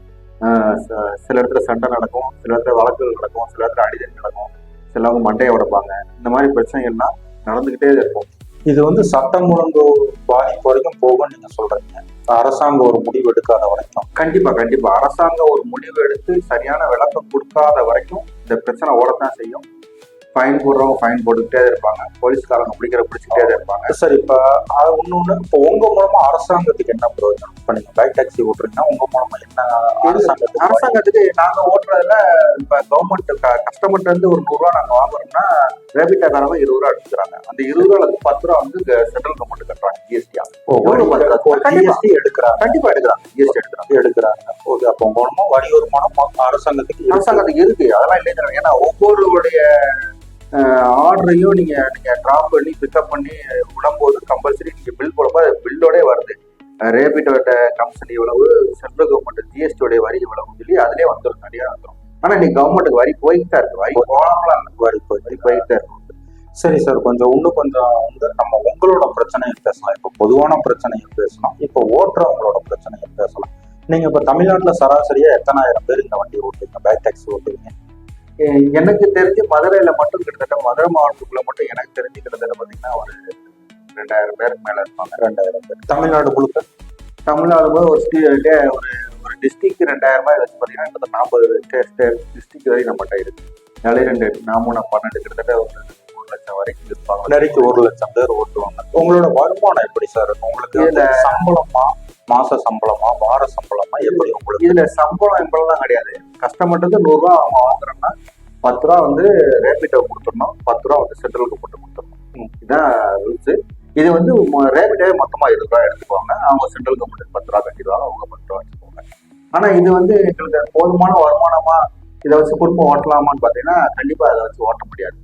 சில இடத்துல சண்டை நடக்கும் சில இடத்துல வழக்குகள் நடக்கும் சில இடத்துல அடிதடி நடக்கும். சிலவங்க மண்டையை உடப்பாங்க. இந்த மாதிரி பிரச்சனைகள்லாம் நடந்துக்கிட்டே இருக்கும். இது வந்து சட்டம் ஒழுங்கு பாதிப்பு வரைக்கும் போகும்னு நீங்க சொல்றீங்க. அரசாங்கம் ஒரு முடிவு எடுக்காத வரைக்கும். கண்டிப்பா கண்டிப்பா. அரசாங்கம் ஒரு முடிவு எடுத்து சரியான விளக்கம் கொடுக்காத வரைக்கும் இந்த பிரச்சனை ஓடத்தான் செய்யும். ஃபைன் போடுறவங்க ஃபைன் போட்டுக்கிட்டே இருப்பாங்க. போலீஸ்காரங்க பிடிக்கிற பிடிச்சிக்கிட்டே இருப்பாங்க. சரி இப்ப அது ஒண்ணு இப்போ உங்க மூலமா அரசாங்கத்துக்கு என்ன பிரயோஜனம்? இப்ப பைக் டாக்ஸி ஓட்டுறீங்கன்னா உங்க மூலமா என்ன அரசாங்கத்துக்கு அரசாங்கத்துக்கு நாங்க ஓட்டுறதுல இப்ப கவர்மெண்ட் கஸ்டமர்ல இருந்து ஒரு நூறு ரூபா நாங்க வாங்குறோம்னா ரேபிட்டாக்காரங்க இருபது ரூபா எடுத்துக்கிறாங்க அந்த இருபது இருந்து பத்து ரூபா வந்து சென்ட்ரல் கவர்மெண்ட் கட்டுறாங்க ஜிஎஸ்டியா. ஜிஎஸ்டி எடுக்கிறாங்க. கண்டிப்பா எடுக்கிறாங்க. ஜிஎஸ்டி எடுக்கிறாங்க. எடுக்கிறாங்க. ஓகே அப்போ உங்க மூலமா வரி வருமானம் அரசாங்கத்துக்கு. அரசாங்கத்துக்கு இருக்கு. அதெல்லாம் இல்லைங்க ஏன்னா ஒவ்வொருடைய ஆர்டரையும் நீங்க நீங்க ட்ராப் பண்ணி பிக்கப் பண்ணி விடும்போது கம்பல்சரி நீங்க பில் போடும்போது பில்லோடே வருது. ரேபிட்டோட கமிஷன் இவ்வளவு சென்ட்ரல் கவர்மெண்ட் ஜிஎஸ்டியோடைய வரி இவ்வளவுன்னு சொல்லி அதுலயே வந்துடும் நிறையா வந்துடும் ஆனா நீ கவர்மெண்ட்டுக்கு வரி போயிட்டு தான் இருக்கு. வரி போகாமலாம் வரி போய் வரி தான் இருக்கு. சரி சார் கொஞ்சம் இன்னும் கொஞ்சம் வந்து நம்ம உங்களோட பிரச்சனையை பேசலாம். இப்போ பொதுவான பிரச்சனையை பேசலாம். இப்போ ஓட்டுறவங்களோட பிரச்சனையை பேசலாம். நீங்க இப்போ தமிழ்நாட்டில் சராசரியா எத்தனாயிரம் பேர் இந்த வண்டி ஓட்டுவீங்க பேக் டாக்ஸி ஓட்டுவீங்க எனக்கு தெரிஞ்சு மதுரையில மட்டும் கிட்டத்தட்ட மதுரை மாவட்டத்துக்குள்ள மட்டும் எனக்கு தெரிஞ்சு கிட்டத்தட்ட பாத்தீங்கன்னா ஒரு ரெண்டாயிரம் பேருக்கு மேல இருப்பாங்க. ரெண்டாயிரம் பேர். தமிழ்நாடு முழுக்க. தமிழ்நாடு போது ஒரு sti- டே- ஒரு ஒரு டிஸ்ட்ரிக்ட் ரெண்டாயிரம் ரூபாய் வச்சு பார்த்தீங்கன்னா கிட்டத்தட்ட நாற்பது டிஸ்ட்ரிக்ட் வரைக்கும் நம்மகிட்ட இருக்கு. நிலை ரெண்டு எட்டு பன்னெண்டு கிட்டத்தட்ட ஒரு லட்சம் வரைக்கும் இருப்பாங்க நெருக்கி ஒரு லட்சம் பேர் ஓட்டுவாங்க. உங்களோட வருமானம் எப்படி சார் இருக்கும்? உங்களுக்கு வந்து சம்பளமா மாச சம்பளமா வார சம்பளமா எப்படி உங்களுக்கு இதுல சம்பளம் எம்பளம்லாம் கிடையாது. கஸ்டமர்ட்டு நூறு ரூபா அவங்க வாங்குறோம்னா பத்து ரூபா வந்து ரேபிட்டோ கொடுத்துடணும். பத்து ரூபா வந்து சென்ட்ரலுக்கு போட்டு கொடுத்துடணும். இதுதான் ரூல்ஸ் இது வந்து ரேபிட்டோவே மொத்தமா இருபது ரூபா எடுத்துக்குவாங்க அவங்க சென்ட்ரல் கவர்மெண்ட் பத்து ரூபா கட்டிடுவாங்க அவங்க பத்து ரூபா வச்சுக்குவாங்க ஆனா இது வந்து எங்களுக்கு போதுமான வருமானமா இதை வச்சு குடும்பம் ஓட்டலாமான்னு பாத்தீங்கன்னா கண்டிப்பா அதை வச்சு ஓட்ட முடியாது.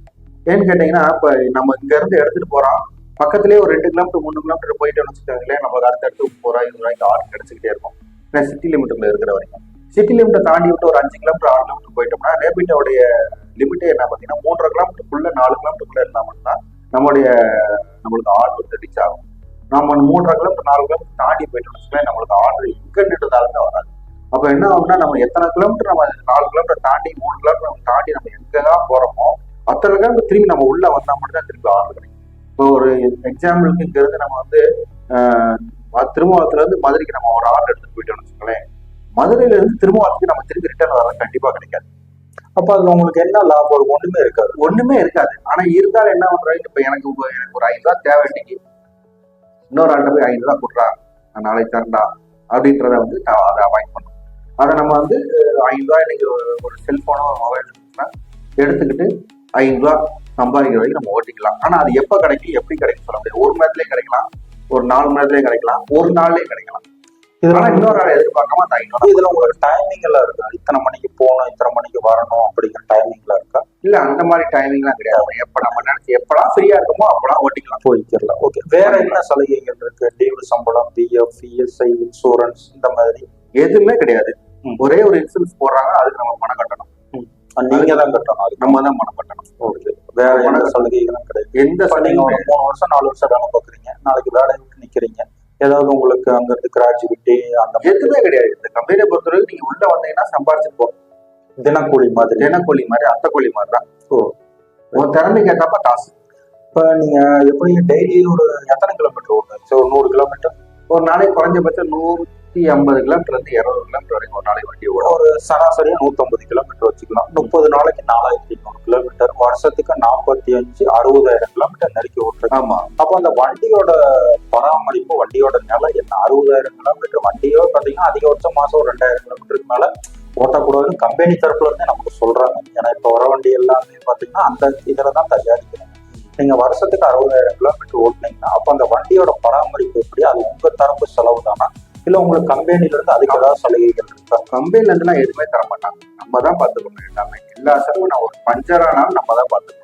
ஏன்னு கேட்டீங்கன்னா இப்ப நம்ம இங்க இருந்து எடுத்துட்டு போறோம். பக்கத்துலயே ஒரு ரெண்டு கிலோமீட்டர் மூணு கிலோமீட்டர் போயிட்டு வச்சுக்கோங்களேன் நமக்கு அடுத்த அடுத்து முப்பது ரூபாய் இருபது ரூபாய்க்கு ஆர்டர் கிடைச்சிக்கிட்டே இருக்கும். ஏன்னா சிட்டி லிமிட்டுக்குள்ள இருக்கிற வரைக்கும். சிட்டி லிமிட்டை தாண்டி விட்டு ஒரு அஞ்சு கிலோமீட்டர் ஆறு கிலோமீட்டர் போயிட்டோம்னா ரேபிட்டோடைய லிமிட்டே என்ன பார்த்தீங்கன்னா மூன்றரை கிலோமீட்டருக்குள்ள நாலு கிலோமீட்டருக்குள்ள இருந்தால் மட்டும்தான் நம்மளுடைய நம்மளுக்கு ஆர்டர் வந்து ரீச் ஆகும். நம்ம மூன்றரை கிலோமீட்டர் நாலு கிலோமீட்டர் தாண்டி போயிட்டோம்னு வச்சுக்கோங்களேன் நம்மளுக்கு ஆர்டர் எங்க நின்றுதாலும் தான் வராது. அப்போ என்ன ஆகும்னா நம்ம எத்தனை கிலோமீட்டர் நம்ம நாலு கிலோமீட்டர் தாண்டி மூணு கிலோமீட்டர் நம்ம தாண்டி நம்ம எங்கெல்லாம் போறோமோ அத்தனை திரும்பி நம்ம உள்ள வந்தா மட்டும் தான் திருப்பி ஆர்டர் கிடைக்கும். இப்போ ஒரு எக்ஸாம்பிளுக்கு இங்க இருந்து நம்ம வந்து திருமாவளத்துல இருந்து மதுரைக்கு நம்ம ஒரு ஆர்டர் எடுத்துட்டு போயிட்டோம்னு வச்சுக்கோங்களேன். மதுரையில இருந்து திருமாவளத்துக்கு நம்ம திருப்பி ரிட்டர்ன் வர கண்டிப்பா கிடைக்காது. அப்ப அதுல உங்களுக்கு என்ன லாபம்? இருக்கும் ஒண்ணுமே இருக்காது. ஒண்ணுமே இருக்காது. ஆனா இருந்தாலும் என்ன பண்றாங்க? இப்ப எனக்கு எனக்கு ஒரு ஐநூறு ரூபா தேவை இன்னைக்கு. இன்னொரு ஆள்கிட்ட போய் ஐநூறு ரூபா கொடுறா. நான் நாளைக்கு தரண்டா அப்படின்றத வந்து நான் அதை அவாய்ட் பண்ணும் அதை நம்ம வந்து ஐநூறு ரூபாய் இன்னைக்கு ஒரு- ஒரு செல்போனோ மொபைல் எடுத்துக்கிட்டு ஐநூறு ரூபா சம்பாதிக்கிற வரைக்கும் நம்ம ஓட்டிக்கலாம். ஆனா அது எப்ப கிடைக்கும் எப்படி கிடைக்கும் சொல்ல முடியாது. ஒரு மணி நேரத்திலயும் கிடைக்கலாம் ஒரு நாலு மணி நேரத்திலயும் கிடைக்கலாம் ஒரு நாள்லயும் கிடைக்கலாம். இதெல்லாம் இன்னொரு ஆள் எதிர்பார்க்காம அந்த ஐநூறு இதுல உங்களுக்கு டைமிங் எல்லாம் இருக்கா? இத்தனை மணிக்கு போகணும் இத்தனை மணிக்கு வரணும் அப்படிங்கிற டைமிங் எல்லாம் இருக்கா? இல்ல அந்த மாதிரி டைமிங்லாம் கிடையாது. எப்ப நம்ம நினைச்சு எப்பலாம் ஃப்ரீயா இருக்கமோ அப்பலாம் ஓட்டிக்கலாம். போய்க்கிறலாம். ஓகே வேற என்ன சலுகைகள் இருக்கு? லீவு சம்பளம் பிஎஃப் இஎஸ்ஐ இன்சூரன்ஸ் இந்த மாதிரி? எதுவுமே கிடையாது. ஒரே ஒரு இன்சூரன்ஸ் போடுறாங்க அதுக்கு நம்ம பணம் கட்டணும். நீங்க தான் கட்டணும் அது நம்ம தான் பணம் கட்டணும். வேற எந்த சலுகைகளும் கிடையாது. எந்த ஒரு சலுகையும் மூணு வருஷம் நாலு வருஷம் வேலை பார்க்குறீங்க. நாளைக்கு வேலையை விட்டு நிக்கிறீங்க ஏதாவது உங்களுக்கு அங்க இருந்து கிராஜுவிட்டி அந்த மாதிரி எதுவுமே கிடையாது. இந்த கம்பெனியை பொறுத்தவரைக்கும் நீங்க உள்ள வந்தீங்கன்னா சம்பாரிச்சுட்டு போ. தினக்கூலி மாதிரி. தினக்கூலி மாதிரி அத்தை கூலி மாதிரி தான். ஓ. உன் திறமைக்கு ஏற்றப்ப காசு. இப்ப நீங்க எப்படி டெய்லி ஒரு எத்தனை கிலோமீட்டர் ஓடுங்க ஸோ நூறு கிலோமீட்டர் ஒரு நாளைக்கு குறைஞ்சபட்சம் நூத்தி ஐம்பது கிலோமீட்டர் இருந்து இருநூறு கிலோமீட்டர் வரைக்கும் ஒரு நாளைக்கு வண்டி ஓடும். ஒரு சராசரியா நூத்தம்பது கிலோமீட்டர் வச்சுக்கலாம். முப்பது நாளைக்கு நாலாயிரத்தி ஐநூறு கிலோமீட்டர் வருஷத்துக்கு நாற்பத்தி அஞ்சு அறுபதாயிரம் கிலோமீட்டர் நெருக்கி ஓட்டுறது. ஆமா. அப்போ அந்த வண்டியோட பராமரிப்பு வண்டியோட நிலை என்ன? அறுபதாயிரம் கிலோமீட்டர் வண்டியோ பார்த்தீங்கன்னா அதிகபட்சம் மாசம் ஒரு ரெண்டாயிரம் கிலோமீட்டருக்கு மேல ஓட்டக்கூடாதுன்னு கம்பெனி தரப்புல இருந்தே நமக்கு சொல்றாங்க. ஏன்னா இப்போ வர வண்டி எல்லாமே பார்த்தீங்கன்னா அந்த இதுல தான் தயாரிக்கிறாங்க. நீங்க வருஷத்துக்கு அறுபதாயிரம் கிலோமீட்டர் ஓட்டுனீங்கன்னா அப்போ அந்த வண்டியோட பராமரிப்பு எப்படி? அது உங்க தரப்பு செலவு தானா இல்ல உங்களுக்கு கம்பெனில இருந்து அதுக்கு ஏதாவது சலுகைகள் இருக்கா? கம்பெனில இருந்துலாம் எதுவுமே தர மாட்டாங்க. நம்ம தான் பார்த்துக்கணும் எல்லாமே. எல்லா செலவும் நான் ஒரு பஞ்சர் ஆனாலும் நம்ம தான் பார்த்துக்கணும்.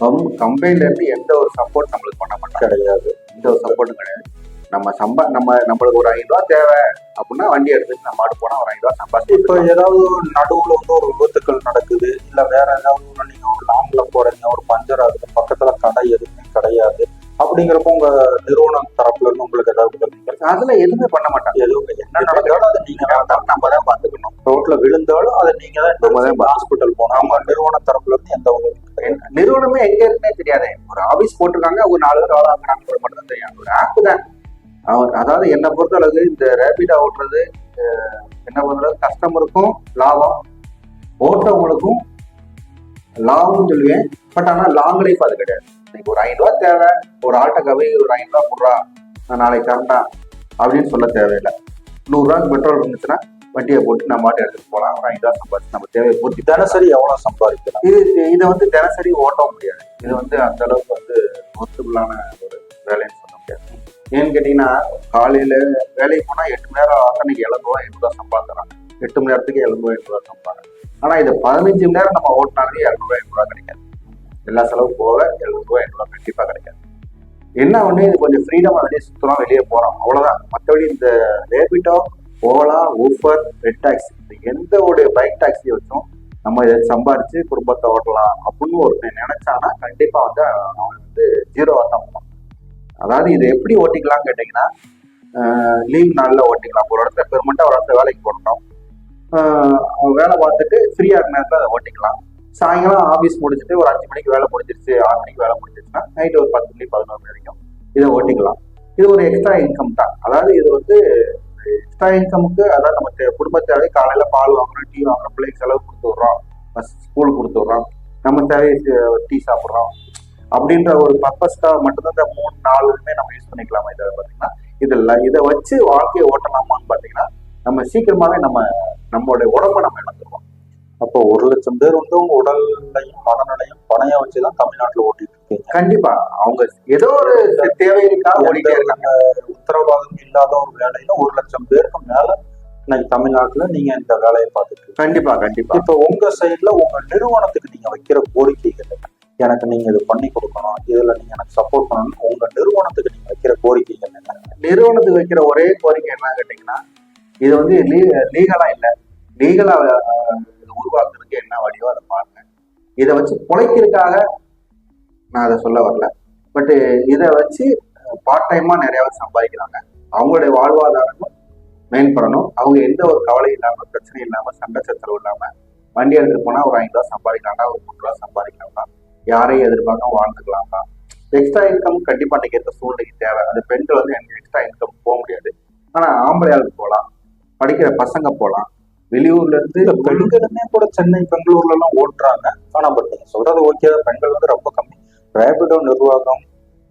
கம் கம்பெனில இருந்து எந்த ஒரு சப்போர்ட் நம்மளுக்கு பண்ண மாட்டாங்க. கிடையாது. எந்த ஒரு சப்போர்ட்டும் கிடையாது. நம்ம சம்பா நம்ம நம்மளுக்கு ஒரு ஐநூறு ரூபா தேவை அப்படின்னா வண்டி எடுத்துட்டு நம்ம மாட்டு போனா ஒரு ஐநூறு ரூபா சம்பாதிச்சு இப்போ ஏதாவது ஒரு நடுவுல வந்து ஒரு விபத்துக்கள் நடக்குது இல்ல வேற ஏதாவது ஒரு நீங்க ஒரு லாங்ல போறீங்க ஒரு பஞ்சர் ஆகுது பக்கத்துல கடை எதுவுமே கிடையாது. அப்படிங்கிறப்போ உங்க நிறுவனம் தரப்புல இருந்து உங்களுக்கு ஏதாவது உதவிகள் அதுல எதுவுமே பண்ண மாட்டாங்க. எதுவும் என்ன நடந்தாலும் அதை நீங்க தான் நம்ம தான் பார்த்துக்கணும். ரோட்ல விழுந்தாலும் அதை நீங்க தான் நம்ம தான் ஹாஸ்பிட்டல் போனோம் அவங்க நிறுவன தரப்புல இருந்து எந்த உதவி கிடையாது நிறுவனமே எங்க இருக்குன்னே தெரியாது. ஒரு ஆபீஸ் போட்டிருக்காங்க ஒரு நாலு பேர் வேலை வாங்குறாங்க மட்டும் தான் தெரியும். ஒரு ஆப் தான். அதாவது என்னை பொறுத்தளவுக்கு இந்த ரேபிடா ஓட்டுறது என்ன பொறுத்தளவுக்கு கஸ்டமருக்கும் லாபம். ஓட்டவங்களுக்கும் லாபம் சொல்லுவேன். பட் ஆனா லாங் லைஃப் அது கிடையாது. இன்னைக்கு ஒரு ஐநூறு ரூபா தேவை ஒரு ஆட்டோ கவி ஒரு ஐநூறு ரூபா போடுறா நான் நாளைக்கு தரேன்டா அப்படின்னு சொல்ல தேவையில்லை. நூறுரூவாக்கு பெட்ரோல் இருந்துச்சுன்னா வண்டியை போட்டு நம்ம மாட்டு எடுத்துட்டு போகலாம். ஒரு ஐநூறு சம்பாதிச்சு நம்ம தேவையை பூர்த்தி தினசரி எவ்வளவு சம்பாதிக்கலாம்? இது இதை வந்து தினசரி ஓட்ட முடியாது. இது வந்து அந்த அளவுக்கு வந்து ஒத்துபிளான ஒரு வேலைன்னு சொல்ல முடியாது. ஏன்னு கேட்டீங்கன்னா காலையில வேலைக்கு போனா எட்டு மணி நேரம் ஆகும் இன்னைக்கு எழுநூறுவா எண்ணூறுவா சம்பாதிக்கிறாங்க எட்டு மணி நேரத்துக்கு எழுநூறுவா ரூபா சம்பாதிக்கிறாங்க ஆனா இது பதினஞ்சு மணி நேரம் நம்ம ஓட்டினாலே இரநூறுவா எண்ணூறுவா கிடைக்காது. எல்லா செலவு போக எழுநூறுவா எண்ணூறுவா கண்டிப்பா கிடைக்காது. என்ன ஒண்ணு இது கொஞ்சம் ஃப்ரீடமா வெளியே சுத்துறோம் வெளியே போறோம். அவ்வளவுதான். மற்றபடி இந்த Rapido Ola Uber red taxi இந்த எந்த ஒரு பைக் டாக்ஸியை வச்சும் நம்ம இதை சம்பாரிச்சு குடும்பத்தை ஓட்டலாம் அப்படின்னு ஒருத்தன் நினைச்சானா கண்டிப்பா வந்து அவன் வந்து ஜீரோவா தான் போகணும் அதாவது இதை எப்படி ஓட்டிக்கலாம்னு கேட்டீங்கன்னா லீவ் நாளில் ஓட்டிக்கலாம். ஒரு இடத்துல பெர்மனண்டா ஒரு இடத்துல வேலைக்கு போடணும் வேலை பார்த்துட்டு ஃப்ரீயாக இருக்க நேரத்தில் அதை ஓட்டிக்கலாம். சாயங்காலம் ஆஃபீஸ் முடிச்சுட்டு ஒரு அஞ்சு மணிக்கு வேலை முடிஞ்சிருச்சு ஆறு மணிக்கு வேலை முடிஞ்சிருச்சுன்னா நைட்டு ஒரு பத்து மணி பதினோரு மணி வரைக்கும் இதை ஓட்டிக்கலாம். இது ஒரு எக்ஸ்ட்ரா இன்கம் தான். அதாவது இது வந்து எக்ஸ்ட்ரா இன்கமுக்கு அதாவது நம்ம தே- குடும்ப தேவை காலையில பால் வாங்குறோம் டீ வாங்குறோம் பிள்ளைக்கு செலவு கொடுத்து விட்றோம் ஸ்கூல் கொடுத்து விட்றோம் நம்ம தேவை டீ சாப்பிட்றோம் அப்படின்ற ஒரு பர்பஸ்க்காக மட்டும்தான் இந்த மூணு நாலுமே நம்ம யூஸ் பண்ணிக்கலாமா இதை பார்த்தீங்கன்னா இதில் இதை வச்சு வாழ்க்கையை ஓட்டலாமான்னு பார்த்தீங்கன்னா நம்ம சீக்கிரமாவே நம்ம நம்மளுடைய உடம்பை நம்ம இழந்துருவோம். அப்போ ஒரு லட்சம் பேர் வந்து உங்க உடல்லையும் மனநிலையும் பணைய வச்சுதான் தமிழ்நாட்டுல ஓட்டிட்டு இருக்கீங்க கண்டிப்பா. அவங்க ஏதோ ஒரு தேவைக்காக ஓடிட்டே இருக்காங்க. உத்தரவாதம் இல்லாத ஒரு வேலையில ஒரு லட்சம் பேருக்கு மேல இன்னைக்கு தமிழ்நாட்டுல நீங்க இந்த வேலையை பார்த்துட்டு கண்டிப்பா கண்டிப்பா. இப்ப உங்க சைட்ல உங்க நிறுவனத்துக்கு நீங்க வைக்கிற கோரிக்கைகள்? எனக்கு நீங்க இது பண்ணி கொடுக்கணும் இதுல நீங்க எனக்கு சப்போர்ட் பண்ணணும் உங்க நிறுவனத்துக்கு நீங்க வைக்கிற கோரிக்கைகள் என்ன? நிறுவனத்துக்கு வைக்கிற ஒரே கோரிக்கை என்ன கேட்டீங்கன்னா இது வந்து லீகலா இல்லை. லீகலா உருவாக்குறதுக்கு என்ன வழியோ அதை பாருங்க இதை வச்சு பிழைக்கிறதுக்காக நான் அதை சொல்ல வரல. பட்டு இதை வச்சு பார்ட் டைமா நிறைய பேர் சம்பாதிக்கிறாங்க. அவங்களுடைய வாழ்வாதாரமும் மேம்படணும் அவங்க எந்த ஒரு கவலை இல்லாம பிரச்சனை இல்லாம சண்டை சச்சரவு இல்லாம வண்டி எடுத்துட்டு போனா ஒரு ஐந்து ரூபா சம்பாதிக்கலாம்டா ஒரு மூணு ரூபா சம்பாதிக்கலாம்டா யாரையும் எதிர்பார்க்காம வாழ்ந்துக்கலாம்டா. எக்ஸ்ட்ரா இன்கம் கண்டிப்பா இன்னைக்கு இருக்க சூழ்நிலைக்கு தேவை. அது பெண்கள் வந்து எனக்கு எக்ஸ்ட்ரா இன்கம் போக முடியாது. ஆனா ஆம்பளையாளுக்கு போகலாம். படிக்கிற பசங்க போகலாம். வெளியூர்ல இருந்து பெண்களுமே கூட சென்னை பெங்களூர்ல எல்லாம் ஓட்டுறாங்க. ஆனா பட் நீங்க சொல்றது ஓகே பெண்கள் வந்து ரொம்ப கம்மி. ரேபிடோ நிர்வாகம்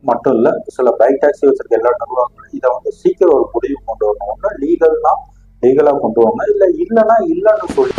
மட்டும் இல்ல சில பைக் டாக்ஸி வச்சிருக்க எல்லா நிர்வாகங்களும் இதை வந்து சீக்கிரம் ஒரு முடிவு கொண்டு வரணும். ஒண்ணு லீகல்னா லீகலா கொண்டு வாங்க இல்ல இல்லைன்னா இல்லைன்னு சொல்லி